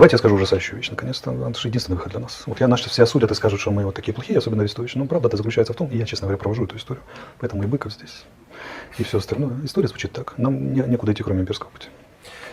Давайте я скажу ужасающую вещь. Наконец-то это же единственный выход для нас. Вот я начал все осудят и скажут, что мы вот такие плохие, особенно Арестович. Но правда это заключается в том, и я, честно говоря, провожу эту историю. Поэтому и Быков здесь, и все остальное. История звучит так. Нам не- некуда идти, кроме имперского пути.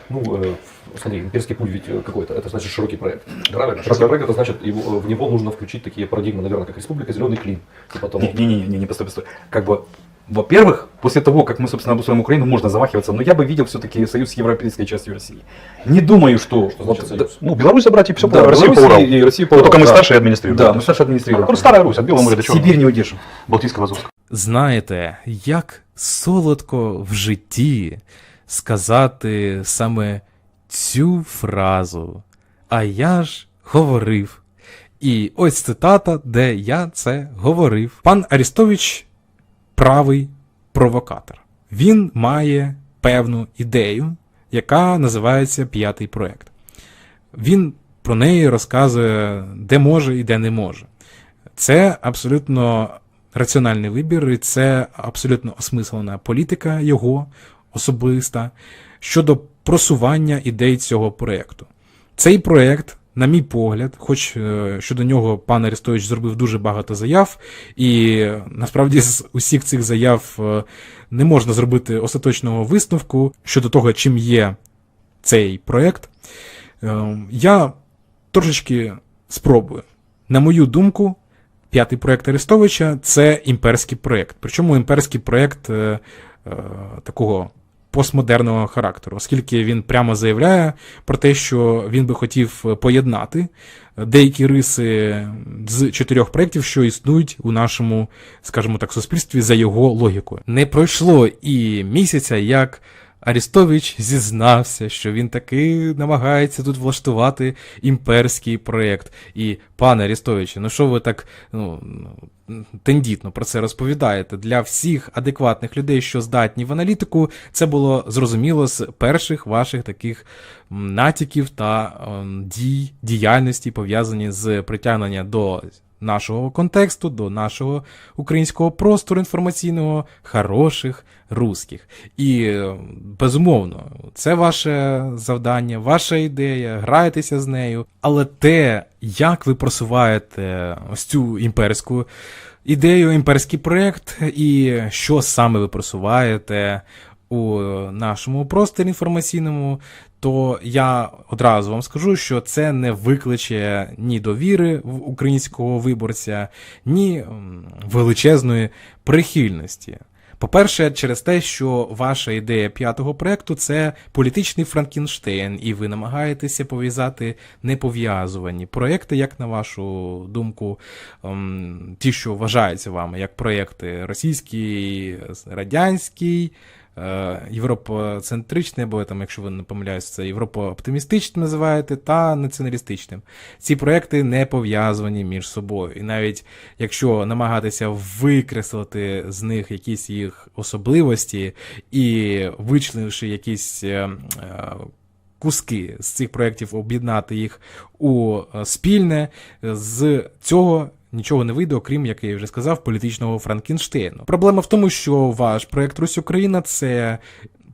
Ну, э, смотри, имперский путь ведь э, какой-то, это значит широкий проект. Правильно? Широкий проект, это значит, его, э, в него нужно включить такие парадигмы, наверное, как республика, зеленый клин. Типа того. Не-не-не, не постой, постой. Как бы, во-первых, после того, как мы, собственно, обустроим Украину, можно замахиваться, но я бы видел все-таки союз с европейской частью России. Не думаю, что... Что значит союз? Ну, Беларусь забрать и все Да, по Россию по Беларусь Уралу. и, и Россию по Вот Уралу, только мы да. старше и администрируем. Да, мы старше администрируем. Просто старая Русь, от Белого моря до Черного. Сибирь не удержим. Балтийского, Азовского. Знаєте, як солодко в житті сказати саме цю фразу. А я ж говорив. І ось цитата, де я це говорив. Пан Арістович правий провокатор. Він має певну ідею, яка називається п'ятий проект. Він про неї розказує, де може і де не може. Це абсолютно раціональний вибір, і це абсолютно осмислена політика його особиста щодо просування ідей цього проєкту. Цей проєкт, на мій погляд, хоч е, щодо нього пан Арестович зробив дуже багато заяв, і е, насправді з усіх цих заяв е, не можна зробити остаточного висновку щодо того, чим є цей проєкт. Я трошечки спробую. На мою думку, п'ятий проєкт Арестовича це імперський проєкт. Причому імперський проєкт такого постмодерного характеру, оскільки він прямо заявляє про те, що він би хотів поєднати деякі риси з чотирьох проєктів, що існують у нашому, скажімо так, суспільстві за його логікою. Не пройшло і місяця, як Арістович зізнався, що він таки намагається тут влаштувати імперський проєкт. І, пане Арістовичу, ну що ви так ну, тендітно про це розповідаєте? Для всіх адекватних людей, що здатні в аналітику, це було зрозуміло з перших ваших таких натяків та ем, дій, діяльності, пов'язані з притягнення до нашого контексту, до нашого українського простору інформаційного хороших русських. І е, безумовно, це ваше завдання, ваша ідея, грайтеся з нею. Але те, як ви просуваєте ось цю імперську ідею, імперський проєкт, і що саме ви просуваєте у нашому просторі інформаційному, то я одразу вам скажу, що це не викличе ні довіри в українського виборця, ні величезної прихильності. По-перше, через те, що ваша ідея п'ятого проекту це політичний Франкенштейн, і ви намагаєтеся пов'язати непов'язувані проекти, як на вашу думку, ем, ті, що вважаються вами як проекти російський, радянський, е, європоцентричний, або там, якщо ви не помиляюсь, це європооптимістичним називаєте, та націоналістичним. Ці проекти не пов'язані між собою. І навіть якщо намагатися викреслити з них якісь їх особливості і вичленивши якісь. е, е, Куски з цих проєктів об'єднати їх у спільне, з цього нічого не вийде, окрім, як я вже сказав, політичного Франкенштейну. Проблема в тому, що ваш проєкт Русь Україна це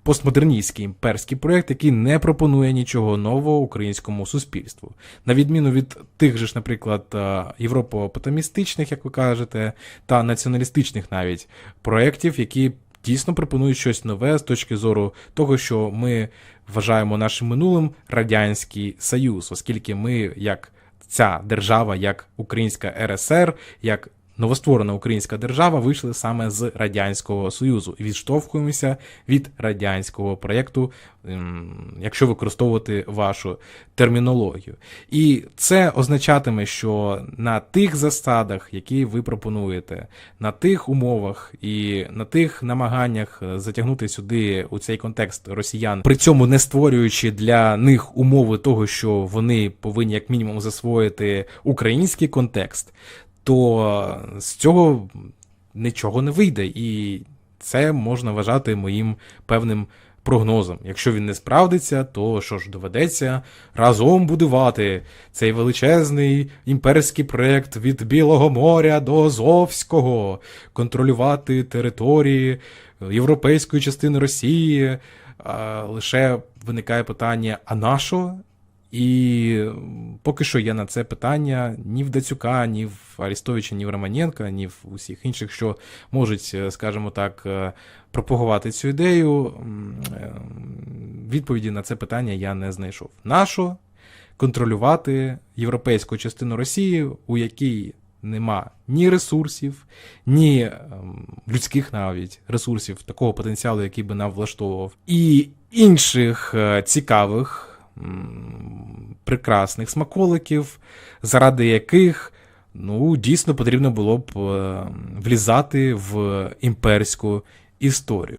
постмодерністський імперський проєкт, який не пропонує нічого нового українському суспільству. На відміну від тих же ж, наприклад, е, європопотамістичних, як ви кажете, та націоналістичних навіть проєктів, які дійсно пропонують щось нове з точки зору того, що ми вважаємо нашим минулим Радянський Союз, оскільки ми, як ця держава, як Українська РСР, як новостворена українська держава, вийшли саме з Радянського Союзу і відштовхуємося від радянського проєкту, ем, якщо використовувати вашу термінологію. І це означатиме, що на тих засадах, які ви пропонуєте, на тих умовах і на тих намаганнях е, затягнути сюди у цей контекст росіян, при цьому не створюючи для них умови того, що вони повинні як мінімум засвоїти український контекст, то з цього нічого не вийде, і це можна вважати моїм певним прогнозом. Якщо він не справдиться, то що ж доведеться разом будувати цей величезний імперський проєкт від Білого моря до Азовського, контролювати території європейської частини Росії. Лише виникає питання: а на що І поки що я на це питання ні в Дацюка, ні в Арістовича, ні в Романенка, ні в усіх інших, що можуть, е, скажімо так, е, пропагувати цю ідею. е, Відповіді на це питання я не знайшов. Нащо контролювати європейську частину Росії, у якій нема ні ресурсів, ні ем, людських навіть ресурсів, такого потенціалу, який би нам влаштовував, і інших цікавих, прекрасних смаколиків, заради яких ну, дійсно потрібно було б е, влізати в імперську історію.